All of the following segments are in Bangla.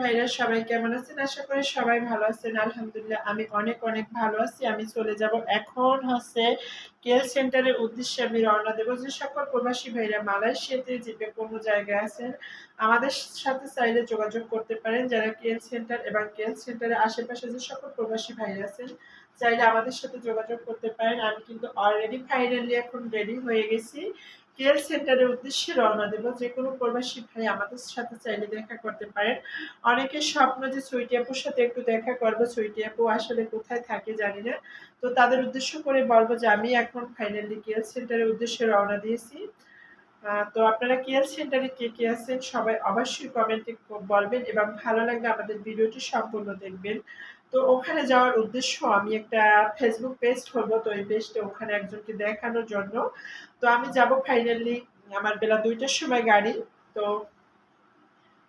ভাইরা, সবাই কেমন আছেন? আশা করি সবাই ভালো আছেন। আলহামদুলিল্লাহ, আমি অনেক অনেক ভালো আছি। আমি চলে যাব এখন হচ্ছে কেল সেন্টারের উদ্দেশ্যে আমি রওনা যে সকল প্রবাসী ভাইরা মালয়েশিয়াতে যে কোনো জায়গায় আছেন, আমাদের সাথে চাইলে যোগাযোগ করতে পারেন। যারা কেল সেন্টার এবং কেল সেন্টারের আশেপাশে যে সকল প্রবাসী ভাইরা আছেন, চাইলে আমাদের সাথে যোগাযোগ করতে পারেন। আমি কিন্তু অলরেডি ফাইনালি এখন রেডি হয়ে গেছি। কেয়ার সেন্টারের উদ্দেশ্যে রওনা দেব। যে কোনো প্রবাসী ভাই আমাদের সাথে চাইলে দেখা করতে পারেন। অনেকের স্বপ্ন যে সুইটি আপুর সাথে একটু দেখা করব। সুইটি আপু আসলে কোথায় থাকে জানি না। তো তাদের উদ্দেশ্য করে বলব যে আমি এখন ফাইনালি কেয়ার সেন্টারের উদ্দেশ্যে রওনা দিয়েছি। তো আপনারা কেয়ার সেন্টারে কে কে আছেন সবাই অবশ্যই কমেন্টে বলবেন এবং ভালো লাগলে আমাদের ভিডিওটি সম্পূর্ণ দেখবেন। তো ওখানে যাওয়ার উদ্দেশ্য, আমি একটা ফেসবুক পেজ খুলবো, তো এই পেজটা ওখানে একজনকে দেখানোর জন্য। তো আমি যাব ফাইনালি আমার বেলা দুইটার সময় গাড়ি। তো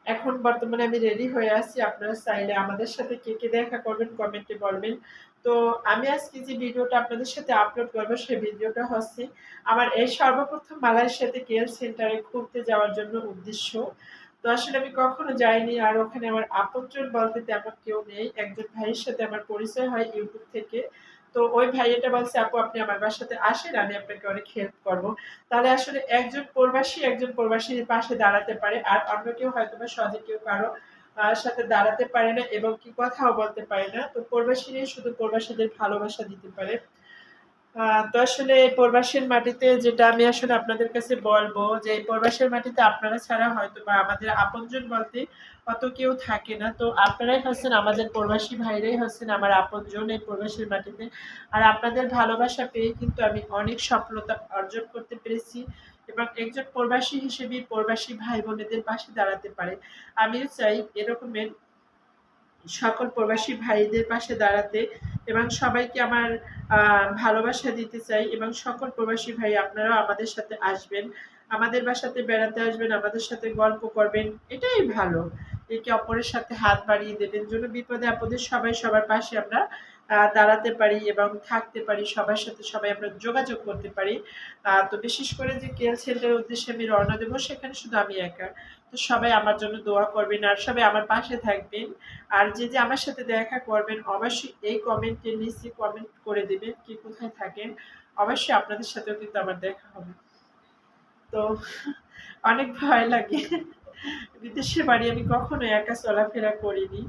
এখন বর্তমানে আমি রেডি হয়ে আছি, আপনারা চাইলে আমাদের সাথে কে কে দেখা করবেন কমেন্টে বলবেন। তো আমি আজকে যে ভিডিওটা আপনাদের সাথে আপলোড করব, সেই ভিডিওটা হচ্ছে আমার এই সর্বপ্রথম মালয়েশিয়াতে কেএল সেন্টারে ঘুরতে যাওয়ার জন্য উদ্দেশ্য। তো আসলে আমি কখনো যাইনি আর ওখানে আমার আপনজন বলতে তেমন কেউ নেই। একজন ভাইয়ের সাথে আমার পরিচয় হয় ইউটিউব থেকে। তো ওই ভাইয়াটা বলছে, আপু, আপনি আমার বাসাতে আসেন, আমি আপনাকে অনেক হেল্প করব। তাহলে আসলে একজন প্রবাসী একজন প্রবাসীর পাশে দাঁড়াতে পারে আর অন্য কেউ হয়তো বা সহজে কেউ কারও সাথে দাঁড়াতে পারে না এবং কি কথাও বলতে পারে না। তো প্রবাসীরাই শুধু প্রবাসীদের ভালোবাসা দিতে পারে। তো আসলে প্রবাসের মাটিতে যেটা আমি আসলে আপনাদের কাছে বলব যে প্রবাসের মাটিতে আপনারা ছাড়া হয়তো বা আমাদের আপনজন বলতে অত কেউ থাকে না। তো আপনারাই হচ্ছেন আমাদের প্রবাসী ভাইরাই হচ্ছেন আমার আপনজন এই প্রবাসের মাটিতে। আর আপনাদের ভালোবাসা পেয়ে কিন্তু আমি অনেক সফলতা অর্জন করতে পেরেছি এবং একজন প্রবাসী হিসেবে প্রবাসী ভাই বোনেদের পাশে দাঁড়াতে পারে। আমিও চাই এরকমের সকল প্রবাসী ভাইদের পাশে দাঁড়াতে এবং সবাইকে আমার ভালোবাসা দিতে চাই এবং সকল প্রবাসী ভাই আপনারাও আমাদের সাথে আসবেন, আমাদের বাসাতে বেড়াতে আসবেন, আমাদের সাথে গল্প করবেন, এটাই ভালো। একে অপরের সাথে হাত বাড়িয়ে দেবেন জন্য বিপদে আপদে সবাই সবার পাশে আমরা দাঁড়াতে পারি এবং থাকতে পারি, সবার সাথে সবাই আমরা যোগাযোগ করতে পারি। তো বিশেষ করে যে কেল সেন্টারের উদ্দেশ্যে আমি রওনা দেবো, সেখানে শুধু আমি একা। তো সবাই আমার জন্য দোয়া করবেন আর সবাই আমার পাশে থাকবেন। আর যে যে আমার সাথে দেখা করবেন, অবশ্যই এই কমেন্টের নিচে কমেন্ট করে দেবেন কি কোথায় থাকেন। অবশ্যই আপনাদের সাথেও কিন্তু আমার দেখা হবে। তো অনেক ভয় লাগে। বিদেশে বাড়ি আমি কখনো একা চলাফেরা করিনি।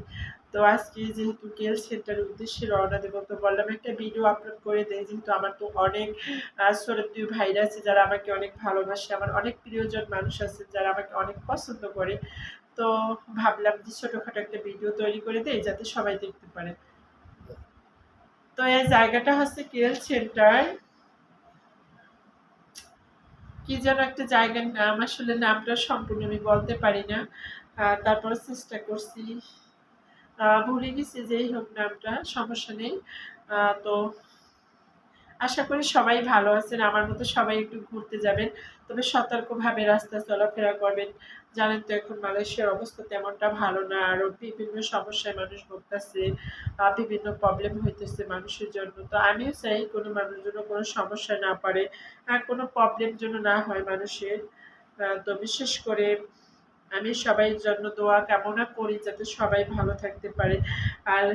তো আজকে যেহেতু কেল সেন্টারের উদ্দেশ্যে রওনা দেবো, তো বললাম একটা ভিডিও আপলোড করে দেয় যেহেতু আমার তো অনেক সরপ্রিয় ভাইরা আছে যারা আমাকে অনেক ভালোবাসে, আমার অনেক প্রিয়জন মানুষ আছে যারা আমাকে অনেক পছন্দ করে। তো ভাবলাম যে ছোটোখাটো একটা ভিডিও তৈরি করে দেয় যাতে সবাই দেখতে পারে। তো এই জায়গাটা হচ্ছে কেল সেন্টার কি যেন একটা জায়গার নাম, আসলে নামটা সম্পূর্ণ আমি বলতে পারি না। তারপরে চেষ্টা করছি। ভুলে গেছি যেই হোক নামটা সমস্যা নেই। তো আশা করি সবাই ভালো আছেন। আমার মতো সবাই একটু ঘুরতে যাবেন। তবে সতর্কভাবে রাস্তা চলাফেরা করবেন। জানেন তো এখন মালয়েশিয়ার অবস্থা তেমনটা ভালো না। আরও বিভিন্ন সমস্যায় মানুষ ভুগতেছে বিভিন্ন প্রবলেম হইতেছে মানুষের জন্য। তো আমিও চাই কোনো মানুষের জন্য কোনো সমস্যা না পারে আর কোনো প্রবলেম জন্য না হয় মানুষের। তো বিশেষ করে আমি সবাই জন্য দোয়া কামনা করি যাতে সবাই ভালো থাকতে পারে। আর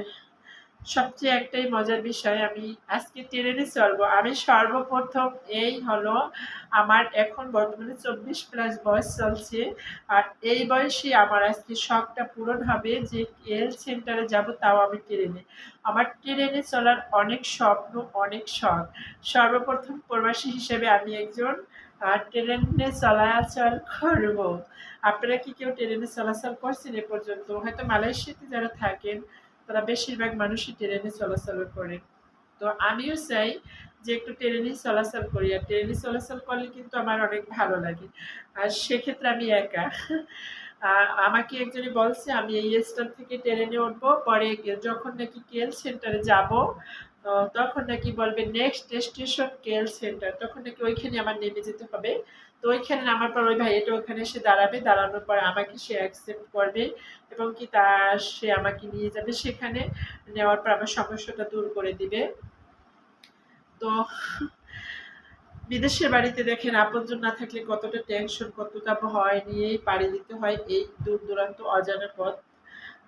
সবচেয়ে একটাই মজার বিষয়, আমি আজকে ট্রেনে চলবো আমি সর্বপ্রথম এই হলো আমার এখন বর্তমানে চব্বিশ প্লাস বয়স চলছে। আর এই বয়সে আমার আজকে শখটা পূরণ হবে যে এল সেন্টারে যাব, তাও আমি ট্রেনে। আমার ট্রেনে চলার অনেক স্বপ্ন, অনেক শখ। সর্বপ্রথম প্রবাসী হিসেবে আমি একজন ট্রেনে চলাচল করব। আপনারা কি কেউ ট্রেনে চলাচল করছেন এ পর্যন্ত? হয়তো মালয়েশিয়াতে যারা থাকেন, তারা বেশিরভাগ মানুষই ট্রেনে চলাচল করে। তো আমিও চাই যে একটু ট্রেনে চলাচল করি। আর ট্রেনে চলাচল করলে কিন্তু আমার অনেক ভালো লাগে। আর সেক্ষেত্রে আমি একা। আমাকে একজনই বলছে, আমি এই স্টেশন থেকে ট্রেনে উঠবো, পরে যখন নাকি কেল সেন্টারে যাব তখন নাকি বলবে নেক্সট স্টেশন কেল সেন্টার তখন নাকি ওইখানে আমার নেমে যেতে হবে। তো ওইখানে নামার পর ওই ভাইয়াটা ওখানে এসে দাঁড়াবে। দাঁড়ানোর পর আমাকে সে অ্যাকসেপ্ট করবে এবং কি তা সে আমাকে নিয়ে যাবে সেখানে। নেওয়ার পর আমার সমস্যাটা দূর করে দিবে। তো বিদেশের বাড়িতে দেখেন, আপনজন না থাকলে কতটা টেনশন কতটা ভয় নিয়েই পাড়ি দিতে হয় এই দূর দূরান্ত অজানা পথ।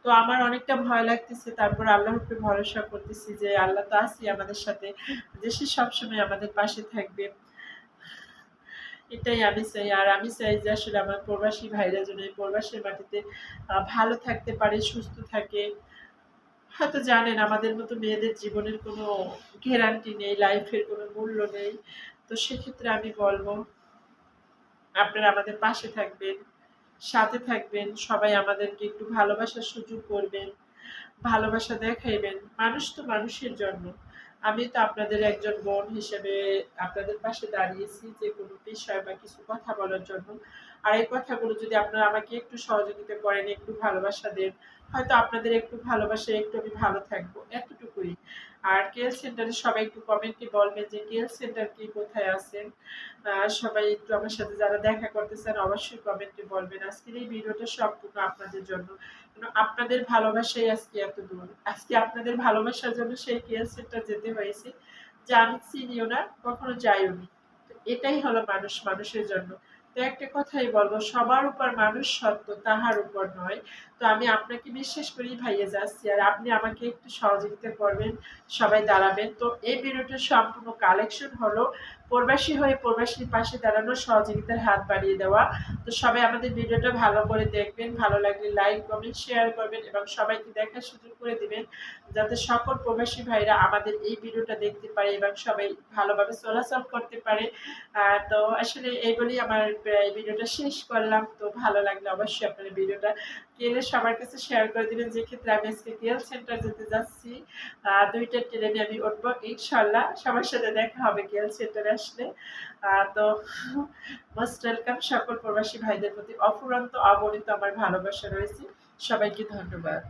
তো আমার অনেকটা ভয় লাগতেছে। তারপর আল্লাহর উপরে ভরসা করতেছি যে আল্লাহ তো আছি আমাদের সাথে। যে সে সবসময় আমাদের পাশে থাকবে। এটাই আমি চাই। আর আমি চাই যে আসলে আমার প্রবাসী ভাইরা যেন এই প্রবাসের মাটিতে ভালো থাকতে পারে, সুস্থ থাকে। হয়তো জানেন, আমাদের মতো মেয়েদের জীবনের কোনো গ্যারান্টি নেই লাইফের কোনো মূল্য নেই। তো সেক্ষেত্রে আমি বলব, আপনারা আমাদের পাশে থাকবেন। সাথে থাকবেন, সবাই আমাদেরকে একটু ভালোবাসার সুযোগ করবেন, ভালোবাসা দেখাইবেন। মানুষ তো মানুষের জন্য। আমি তো আপনাদের একজন বোন হিসেবে আপনাদের পাশে দাঁড়িয়েছি যে কোনো বিষয় বা কিছু কথা বলার জন্য। আর এই কথাগুলো যদি আপনারা আমাকে একটু সহযোগিতা করেন, একটু ভালোবাসা দেন, হয়তো আপনাদের একটু ভালোবাসা একটু আমি ভালো থাকব, এতটুকুই। আর কেএল সেন্টারে সবাই একটু কমেন্টে বলবেন যে কেএল সেন্টার কি, কোথায় আছেন? সবাই একটু আমার সাথে যারা দেখা করতে চান অবশ্যই কমেন্টে বলবেন। আজকের এই ভিডিওটা সম্পূর্ণ আপনাদের জন্য। আপনাদের ভালোবাসাই আজকে এত দূর। আজকে আপনাদের ভালোবাসার জন্য সেই কেয়ার সেন্টার যেতে হয়েছে। যে আমি চিনিও না কখনো যাইও নি। এটাই হলো মানুষ, মানুষের জন্য। তো একটা কথাই বলব, সবার উপর মানুষ সত্য, তাহার উপর নয়। তো আমি আপনাকে বিশ্বাস করি ভাইয়া যাচ্ছি, আর আপনি আমাকে একটু সহযোগিতা করবেন, সবাই দাঁড়াবেন। তো এই ভিডিওটার সম্পূর্ণ কালেকশন হলো প্রবাসী হয়ে প্রবাসীর পাশে দাঁড়ানো সহযোগিতার হাত বাড়িয়ে দেওয়া। তো সবাই আমাদের ভিডিওটা ভালো করে দেখবেন, ভালো লাগলে লাইক কমেন্ট শেয়ার করবেন এবং সবাইকে দেখার সুযোগ করে দিবেন যাতে সকল প্রবাসী ভাইরা আমাদের এই ভিডিওটা দেখতে পারে এবং সবাই ভালোভাবে চলাচল করতে পারে। তো আসলে এই বলেই আমার ভিডিওটা শেষ করলাম। তো ভালো লাগলে অবশ্যই আপনার ভিডিওটা ট্রেনে সবার কাছে শেয়ার করে দিবেন যে ক্ষেত্রে আমি আজকে রিয়েল সেন্টার যেতে যাচ্ছি। দুইটা ট্রেনে আমি উঠবো ইনশাল্লাহ সবার সাথে দেখা হবে গেল সেন্টারে আসলে। তো মোস্ট ওয়েলকাম সকল প্রবাসী ভাইদের প্রতি অফুরন্ত অবনীত আমার ভালোবাসা রয়েছে। সবাইকে ধন্যবাদ।